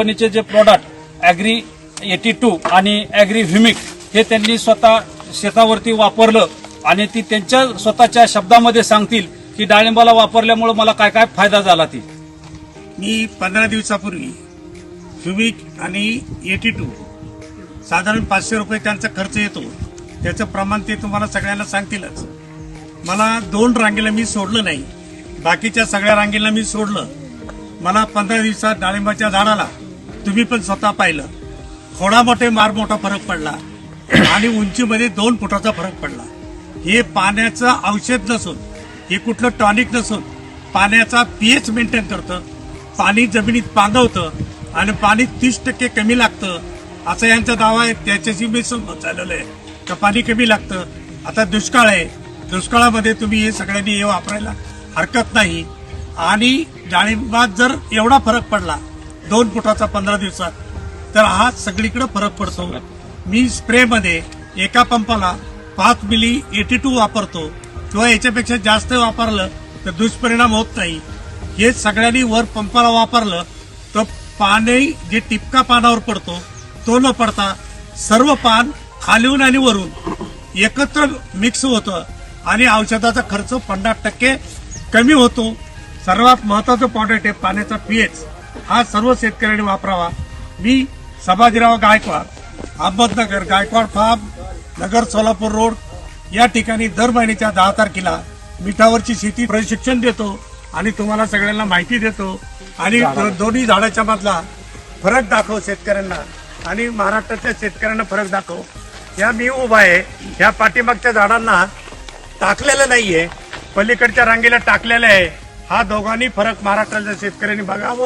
कंपनीचे जे product agree eighty two आणि ॲग्री व्हिमिक हे त्यांनी स्वतः शेतावरती वापरलं आणि ती त्यांच्या स्वतःच्या शब्दामध्ये सांगतील की डाळिंबाला वापरल्यामुळे मला काय काय फायदा झाला ती. मी पंधरा दिवसापूर्वी व्हिमिक आणि एटी टू साधारण पाचशे रुपये त्यांचा खर्च येतो. त्याचं प्रमाण ते तुम्हाला सगळ्यांना सांगतीलच. मला दोन रांगेला मी सोडलं नाही. बाकीच्या सगळ्या रांगेला मी सोडलं. मला पंधरा दिवसात डाळिंबाच्या झाडाला तुम्ही पण स्वतः पाहिलं. थोडा मोठे मार मोठा फरक पडला. आणि उंचीमध्ये दोन फुटाचा फरक पडला. हे पाण्याचं औषध नसून हे कुठलं टॉनिक नसून पाण्याचा पीएच मेंटेन करतं. पाणी जमिनीत पांगवतं आणि पाणी तीस टक्के कमी लागतं. असा यांचा दावा आहे. त्याच्याशी मी संमत झालेलो आहे. तर पाणी कमी लागतं. आता दुष्काळ आहे. दुष्काळामध्ये तुम्ही हे सगळ्यांनी हे वापरायला हरकत नाही. आणि डाळिंबात जर एवढा फरक पडला दोन फुटाचा पंधरा दिवसात. तर हा सगळीकडे फरक पडतो. मी स्प्रेमध्ये एका पंपाला पाच मिली एटी टू वापरतो. किंवा याच्यापेक्षा जास्त वापरलं तर दुष्परिणाम होत नाही. हे सगळ्यांनी वर पंपाला वापरलं तर पाणी जे टिपका पानावर पडतो तो न पडता सर्व पान खालीहून आणि वरून एकत्र मिक्स होतं आणि औषधाचा खर्च पन्नास टक्के कमी होतो. सर्वात महत्वाचं पॉइंट आहे पाण्याचा पीएच हा सर्व शेतकऱ्यांनी वापरावा. मी संभाजीराव गायकवाड अहमदनगर गायकवाड फार्म नगर सोलापूर रोड या ठिकाणी दर महिन्याच्या दहा तारखेला मिठावरची शेती प्रशिक्षण देतो आणि तुम्हाला सगळ्यांना माहिती देतो. आणि दोन्ही झाडाच्या मधला फरक दाखव शेतकऱ्यांना आणि महाराष्ट्राच्या शेतकऱ्यांना फरक दाखव. या मी उभा आहे. ह्या पाठीमागच्या झाडांना टाकलेलं नाहीये. पलीकडच्या रांगेला टाकलेलं आहे. हा दोघांनी फरक महाराष्ट्राच्या शेतकऱ्यांनी बघावं.